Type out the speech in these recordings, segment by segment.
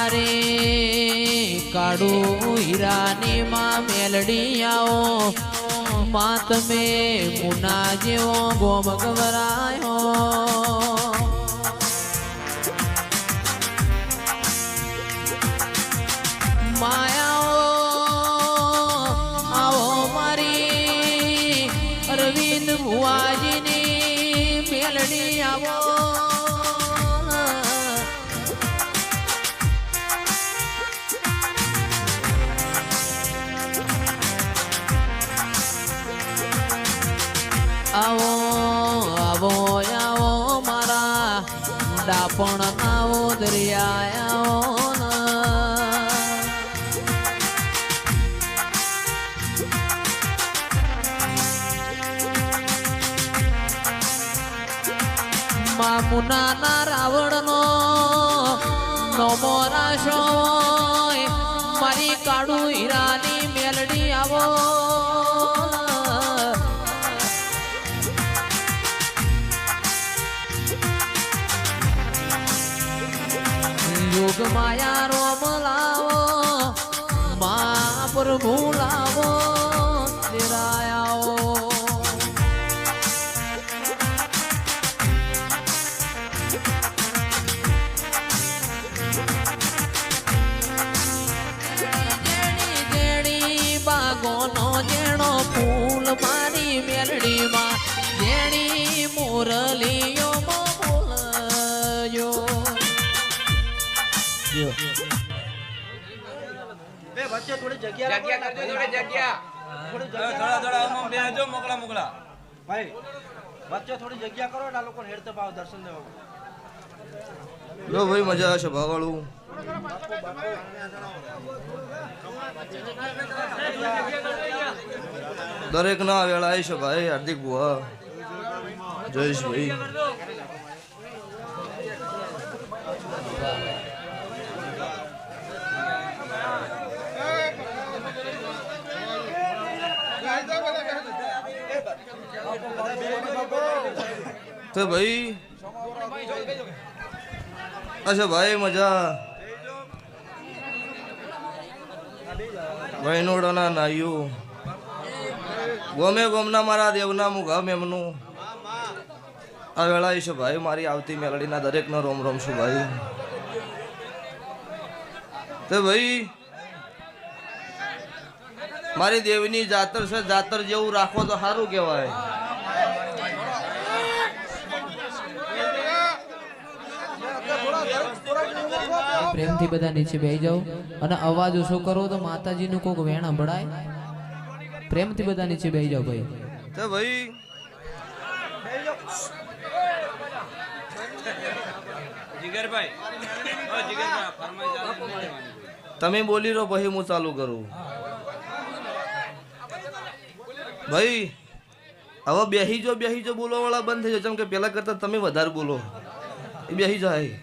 મારે કાળું હીરાની માં મેલડીયાઓ. માં તમે મુના જેવો ગોમ ગવરાયો માયાઓ, આવો મારી અરવિંદ ભુવાજીની મેલડી આવો મામુનાના રાવણનો નમો રાશો મારી કાળું હીરાની મેલડી આવો. યોગ માયા રોમ લાવો. મા પ્રભુ લાવો. વચ્ચે થોડી જગ્યા રાખો જગ્યા કરજો ને જગ્યા. થોડા થોડા આમાં બેહજો મોકલા મોકલા. ભાઈ વચ્ચે થોડી જગ્યા કરો આ લોકોને હેડ તપાવ દર્શન દેવા. લો ભાઈ મજા આવશે ભાવાળું. દરેક ના વેળા આવી છે ભાઈ હાર્દિક બુઆ જયેશભાઈ. તો ભાઈ, અચ્છા ભાઈ, મજા. વૈનોડાના નાયું. ગમે ગમના મારા દેવના હું ગમ એમનું. આ વેળા છે ભાઈ, મારી આવતી મેલડીના દરેકનો રોમ રોમ ભાઈ. તો ભાઈ મારી દેવની જાતર છે જાતર જેવું રાખો તો સારું કહેવાય. પ્રેમથી બધા નીચે બેસી જાઓ અને અવાજ ઓછો કરો તો માતાજીનું કોક વેણ સંભળાય. પ્રેમથી બધા નીચે બેસી જાઓ ભાઈ. તો ભાઈ તમે બોલી રહો પછી હું ચાલુ કરું. ભાઈ હવે બેહી જો બેહી જો બોલવા વાળા બંધ થઈ જાય જેમ કે પેલા કરતા તમે વધારે બોલો. એ બેહી જાય.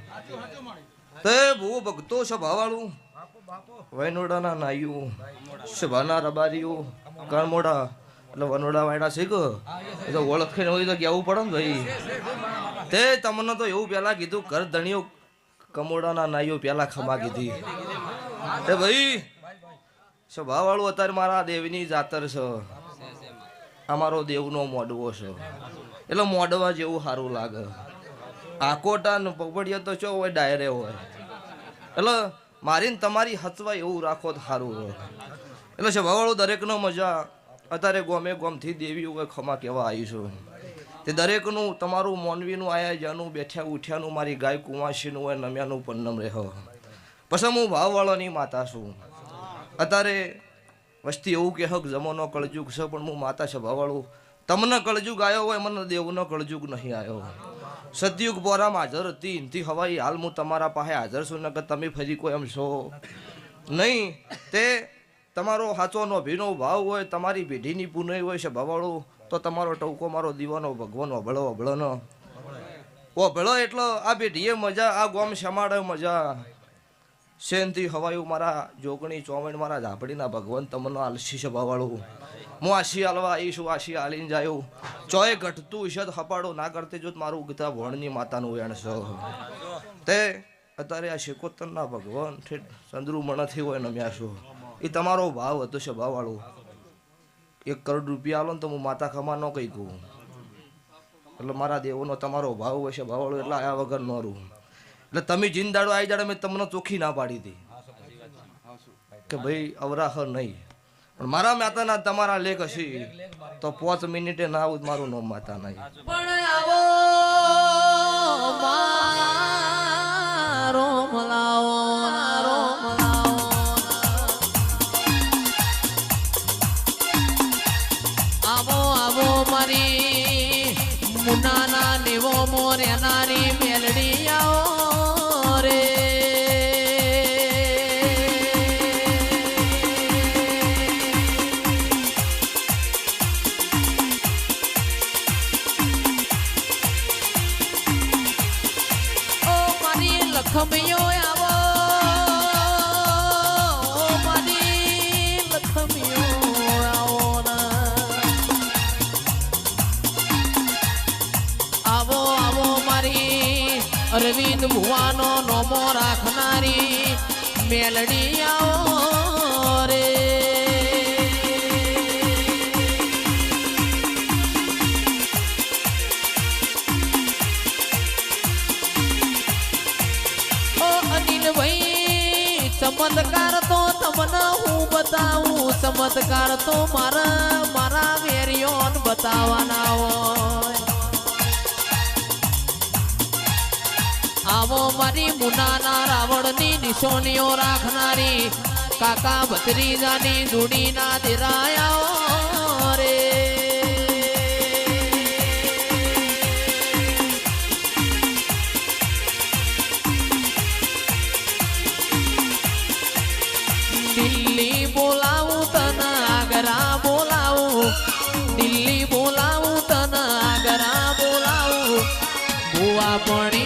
તે ભૂ ભક્તો સભાવાળું વૈનોડાના નાયું સભાના રબારીઓ, કણમોડા, એટલે વનોડા વાયડા છે કે એ તો ઓળખીને હોય તો કહેવું પડે ને ભાઈ. તે તમને તો એવું પેલા કીધું, ઘર ધણીઓ, કમોડાના નાઈઓ પેલા ખમા કીધી. એ ભાઈ, સ્વભાવવાળું અત્યારે મારા દેવની જાતર છે. અમારો દેવનો મોડવો છે. એટલે મોડવા જેવું સારું લાગે. આકોટા ને પગડિયા તો ચો હોય, ડાયરે હોય. એટલે મારી ને તમારી હચવાય એવું રાખો તો સારું હોય. એટલે છે સ્વભાવવાળું દરેકનો મજા, અત્યારે ગોમે ગોમથી દેવી હોય ખમા કહેવા આવીશું તે દરેકનું, તમારું મોનવીનું, આયા જાનું બેઠ્યા ઉઠ્યાનું, મારી ગાય કુંવાસીનું હોય નમ્યાનું, પન્નમ રહે પછી હું ભાવવાળાની માતા છું. અત્યારે વસ્તી એવું કે, હક જમોનો કળજુગ છે, પણ હું માતા છે ભાવવાળું તમને કળજુગ આવ્યો હોય, મને દેવનો કળજુગ નહીં આવ્યો સતયુગ બોરામાં હાજર હતી, ઇનથી હવાઈ હાલ હું તમારા પાસે હાજર છું નગર તમે ફરી કોઈ એમ છો. નહીં, તે તમારો હાચોનો ભીનો ભાવ હોય, તમારી પેઢીની પુનઃ હોય છે ભાવાળું તો તમારો ટવકો મારો દીવાનો, ભગવાન અભળો અભળો ન અભળો એટલો આ પેઢીએ મજા, આ ગોમ શમાડે મજા. શેનથી હવાયું મારા જોગણી ચોમણ મારા ઝાપડીના ભગવાન તમને આલસી છે ભાવાળું હું આશી હાલવા આવીશું આશી હાલીને જાયું. ચોય ઘટતું ઈશદ હપાડો ના કરતી જો મારું ગીતા ભણની માતાનું વેણ છે તે અત્યારે આ શેકોત્તરના ભગવાન ચંદ્રુ મણથી હોય નમ્યા મ્યાશો એ તમારો ભાવ હતો છે ભાવવાળો એક કરોડ રૂપિયા આલો ને તો હું માતા ખમા ન કહી કહું. એટલે મારા દેવોનો તમારો ભાવ હોય છે ભાવવાળો એટલે આયા વગર ન રહું. એટલે તમે જીંદાડો આવી જાડે મેં તમને ચોખ્ખી ના પાડી હતી. કે ભાઈ અવરાહ નહીં. પણ મારા માતાના તમારા લેખ હશે તો પાંચ મિનિટે ના આવું મારું નામ માતા નહીં. મેલડી આવો રે અનિલભાઈ ચમત્કાર તો તમને હું બતાવું ચમત્કાર તો મારા મારા વેરિયોન બતાવવાના હોય આવો મારી મુનાના રાવણની નિશોનીઓ રાખનારી કાકા ભત્રીજાની જોડીના દિરાયા રે. દિલ્હી બોલાવું તન આગરા બોલાવું. દિલ્હી બોલાવું તન આગરા બોલાવું. ભુવા પણી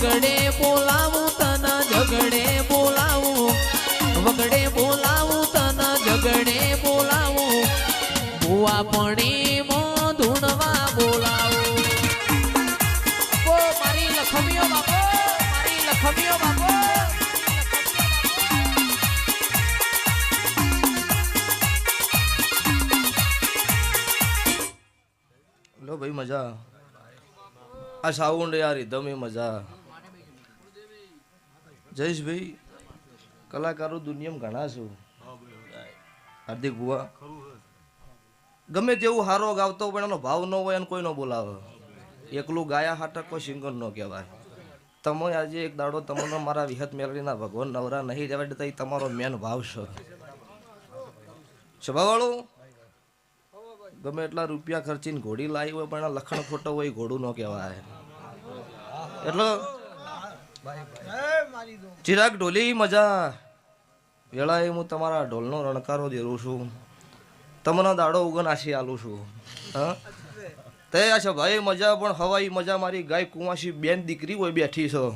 વગડે બોલાવું તને ઝગડે બોલાવું. વગડે બોલાવું તને ઝગડે બોલાવું. ભુવા પણી મો ધૂણવા બોલાવું. ઓ, મારી લખમીઓ બાપો મજા. આ સાઉન્ડ યાર, એકદમ મજા. જયેશભાઈ, કલાકારો દુનિયામાં ઘણા છું. હાર્દિક ભુવા. ગમે તેવું હારો ગાવતો પણ એનો ભાવ ન હોય અને કોઈ ન બોલાવે. એકલું ગાયા હાટક કોઈ સિંગર ન કહેવાય. તમે આજે એક દાડો તમને મારા વિહત મેળવીના ભગવાન નવરા નહીં રહેવા દેતા, એ તમારો મેન ભાવ છે. સ્વભાવવાળું ગમે એટલા રૂપિયા ખર્ચીને ઘોડી લાવી હોય પણ લખણ ખોટો હોય ઘોડું ન કહેવાય. એટલે ચિરાગ ઢોલી મજા. વેળાએ હું તમારા ઢોલનો રણકારો દેરું છું. તમને દાડો ઉગન આશી આલું છું. હા? તે આ છે ભાઈ મજા પણ હવાઈ મજા મારી ગાય કુંવાસી બેન દીકરી હોય બેઠી છે.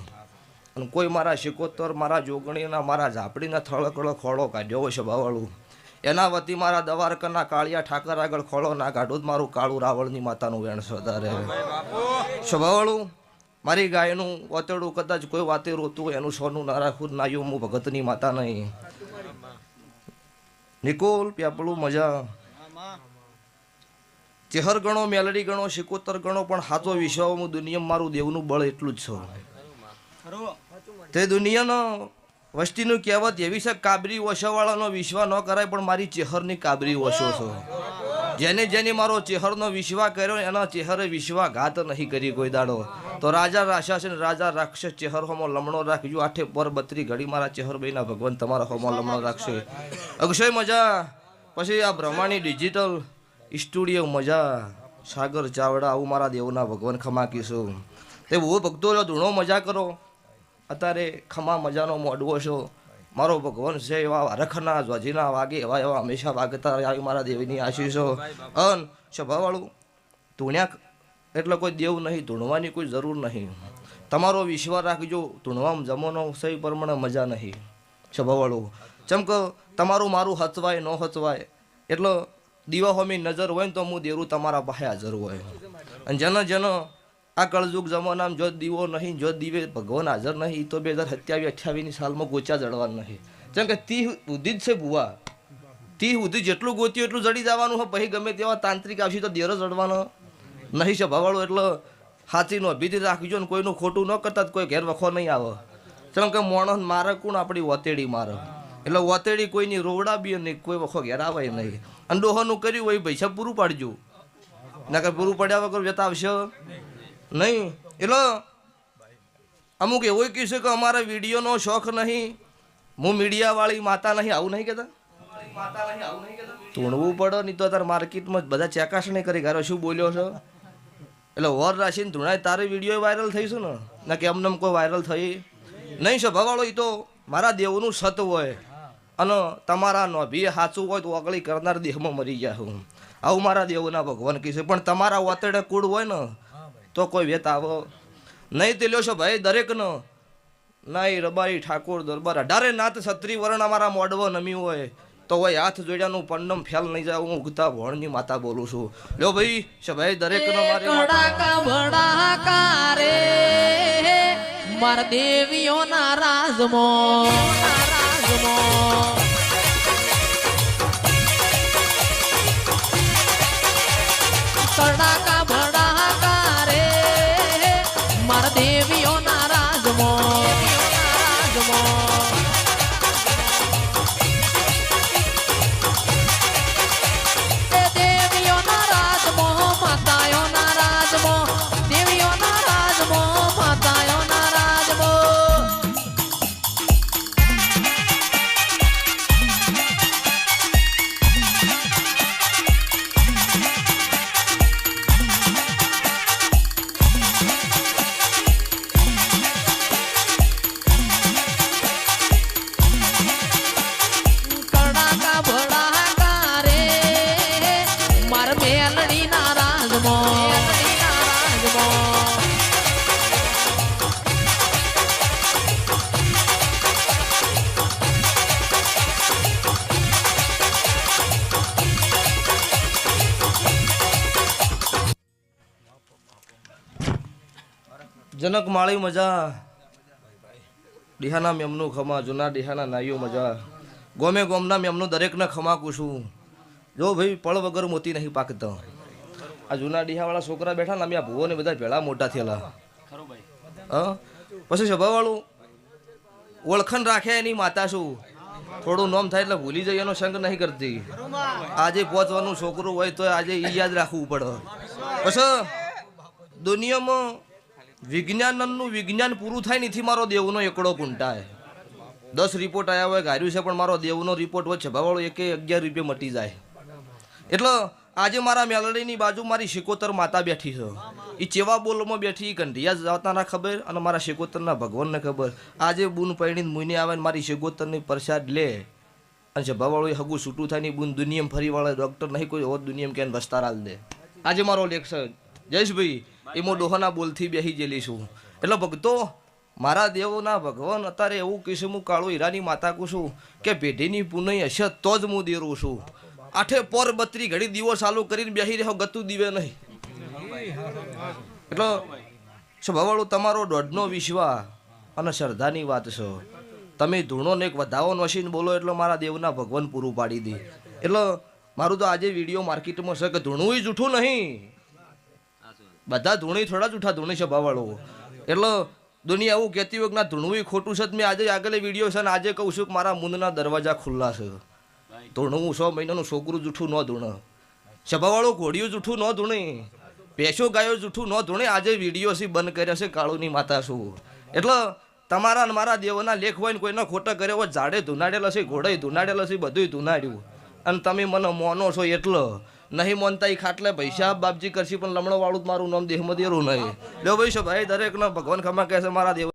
અને કોઈ મારા શિકોતર મારા જોગણીના મારા ઝાપડીના થળકડો ખોળો કાઢ્યો હોય છે બાવાળું. એના વતી મારા દવારકરના કાળિયા ઠાકર આગળ ખોળો ના કાઢું જ મારું કાળું રાવળની માતાનું વેણ છે તારે. સ્વભાવવાળું મારી ગાયનું ઓતેડું કદાચ કોઈ વાતે રોતું એનું સોનું ના રાખું, ના હું ભગતની માતા નહીં. નિકોલ પ્યાપળું મજા. ચેહર ગણો, મેલડી ગણો શિકોતર ગણો, પણ હાથો વિશ્વમાં દુનિયામાં મારું દેવનું બળ એટલું જ છે. તે દુનિયાનો વસ્તીનું કહેવત એવી છે, કાબરી ઓછાવાળાનો વિશ્વા ન કરાય, પણ મારી ચેહરની કાબરી ઓછો છો. જેને જેને મારો ચેહરનો વિશ્વાસ કર્યો, એના ચેહરે વિશ્વાઘાત નહીં કરી કોઈ દાડો. તો રાજા રાશા ને, રાજા રાક્ષસ ચેહર હોમો લમણો રાખજો. આઠે પર બત્રી ઘડી મારા ચેહર ભાઈના ભગવાન તમારા હોમો લમણો રાખશે. અક્ષય, મજા. પછી આ બ્રહ્માની ડિજિટલ સ્ટુડિયો મજા. સાગર ચાવડા, આવું મારા દેવના ભગવાન ખમા કીશું. તે બહુ ભક્તો ધૂણો મજા કરો. અત્યારે ખમા મજાનો મોડવો છો. મારો ભગવાન છે એવા રખના ધ્વજીના વાગે, એવા એવા હંમેશા વાગતા આવી મારા દેવીની આશીષો. અન સ્વભાવવાળું, ધૂણ્યા એટલે કોઈ દેવ નહીં, ધૂણવાની કોઈ જરૂર નહીં. તમારો વિશ્વાસ રાખજો, ધૂણવામાં જમવાનો સહી પ્રમાણે મજા નહીં. સ્વભાવવાળું. ચમ કે તમારું મારું હચવાય, ન હચવાય, એટલે દીવા હોમી નજર હોય ને તો હું દેરું તમારા પાસે હાજર હોય. અને જેનો જેનો આ કળજુગ જમાનામાં જો દીવો નહીં, જો દીવે ભગવાન હાજર નહીં તો બે હજાર સત્યાવીસ, અઠ્યાવીસની સાલમાં ગોચા જડવાનું નહીં. જેમ કે તી સુધી જ છે ભુવા. તી સુધી જેટલું ગોત્યું એટલું જડી જવાનું હોય પછી ગમે તેવા તાંત્રિક આવશે તો દેરો જડવાનો. નહીં છે ભવાળો એટલે હાથીનો અભિથી રાખજો ને કોઈનું ખોટું ન કરતા કોઈ ઘેર વખો નહીં આવે. ચમ કે મોણસ મારે કોણ આપણી વતેડી મારે? એટલે વતેડી કોઈની રોવડા બી નહીં કોઈ વખો ઘેર આવે નહીં. અને ડોહાનું કર્યું હોય પૈસા પૂરું પાડજો. નકર પૂરું પડ્યા વગર વેતા આવશે. નહીં. એટલે અમુક એવું કહીશું કે અમારા વિડીયોનો શોખ નહીં. હું મીડિયાવાળી માતા નહીં, આવું નહીં કહેતા? તૂણવું પડે, નહીં તો તારે માર્કેટમાં બધા ચેકાશણી કરી, ઘરે શું બોલ્યો છો? એટલે વર રાશિને ધૂણાય તારે વીડિયો વાયરલ થઈશું ને? ના કે એમને કોઈ વાયરલ થઈ નહીં સભાવાળો એ તો મારા દેવનું સત હોય. અને તમારા નોભીએ સાચું હોય તો ઓગળી કરનાર દેહમાં મરી જાય હું. આવું મારા દેવના ભગવાન કહેશે પણ તમારા વતેડે કુળ હોય ને તો કોઈ વેત આવો નહીં તે લ્યો છો ભાઈ દરેકનો. નાઈ રબારી ઠાકોર દરબાર. અઢારે નાથ છત્રી વર્ણ અમારા મોડવો નમી હોય. તો હોય હાથ જોડ્યાનું પંડમ ફેલ નહીં જાય હું ઉગતા ભણની માતા બોલું છું. લ્યો ભાઈ સભાઈ દરેકનો મારી માતા. કડાકા ભડાકા રે માર દેવીઓના રાજમો રાજમો કડાકા માર દેવીઓના જનક માળી મજા. ડીહાના મેમનું ખમા, જૂના દિહાના નાયો મજા. ગોમે ગોમના મેમનું દરેકને ખમા કુશું જો ભાઈ પળ વગર મોતી નહીં પાકતા. આ જૂના ડીહાવાળા છોકરા બેઠા ને અમે આ ભુવોને બધા ભેળા મોટા થયેલા. હા? પછી સભાવાળું ઓળખણ રાખે એની માતા શું? થોડું નોમ થાય એટલે ભૂલી જાય એનો સંગ નહીં કરતી. આજે પહોંચવાનું છોકરું હોય તો આજે એ યાદ રાખવું પડે. પછી દુનિયામાં વિજ્ઞાનનું વિજ્ઞાન પૂરું થાય નથી મારો દેવનો એકડો કુંટાય દસ રિપોર્ટ આવ્યા હોય, ગાર્યું છે, પણ મારો દેવનો રિપોર્ટ વચ્ચે ભાવાળો એકે અગિયાર રૂપિયા મટી જાય. એટલે આજે મારા મેલડીની બાજુ મારી શિકોતર માતા બેઠી છે. એ ચેવા બોલમાં બેઠી કંઢિયા જાતાના ખબર અને મારા શિકોતરના ભગવાનને ખબર. આજે બૂન પૈણીને મુઈને આવે મારી શિકોતરની પ્રસાદ લે. અને ભાવાળો એ હગું છૂટું થાય ને બૂન દુનિયામાં ફરી વાળા ડૉક્ટર નહીં, કોઈ ઓર દુનિયામાં ક્યાંય વસ્તાર દે. આજે મારો લેખ છે જયેશભાઈ, એ હું ડોહાના બોલથી બેસી ગયેલી છું. એટલે ભક્તો, મારા દેવોના ભગવાન અત્યારે એવું કહીશું કાળો હીરાની માતા કહું છું કે પેઢીની પુનઃ હશે તો જ હું દેરું છું. આઠે પર બત્રી ઘડી દીવો ચાલુ કરીને બેસી રહ્યો ગતું દીવે નહીં. એટલે સ્વભાવવાળું તમારો દોઢનો વિશ્વા અને શ્રદ્ધાની વાત છે. તમે ધૂણોને એક વધાવો નોશીને બોલો એટલે મારા દેવના ભગવાન પૂરું પાડી દે. એટલે મારું તો આજે વીડિયો માર્કેટમાં છે કે ધૂણું જૂઠું નહીં. બધા ધૂણી થોડા જૂઠા ધૂણી છે ભાવાળો એટલે દુનિયા એવું કહેતી હોય કે ના, ધૂણવું ખોટું છે મેં આજે આગળ વીડિયો છે ને, આજે કહું છું કે મારા મૂંદના દરવાજા ખુલ્લા છે. ધૂણવું સો મહિનાનું છોકરું જૂઠું ન ધૂણે. સભાવાળો ઘોડિયું જૂઠું ન ધૂણે. પેશો ગાયો જૂઠું ન ધૂણે. આજે વીડિયો છે, બંધ કર્યા છે, કાળુની માતા શું. એટલે તમારા મારા દેવના લેખ હોય ને, કોઈનો ખોટા કર્યો હોય, ઝાડે ધૂનાડેલા છે ઘોડે ધૂનાડેલા છે બધું ધૂનાડ્યું. અને તમે મને મોનો છો એટલો નહીં મોનતા એ ખાટલે પૈસા બાપજી કરશી પણ લમણો વાળું મારું નામ દેહમાં દેરું નહીં. લ્યો ભાઈ ભાઈ દરેકનો ભગવાન ખમા કહેશે મારા દેવ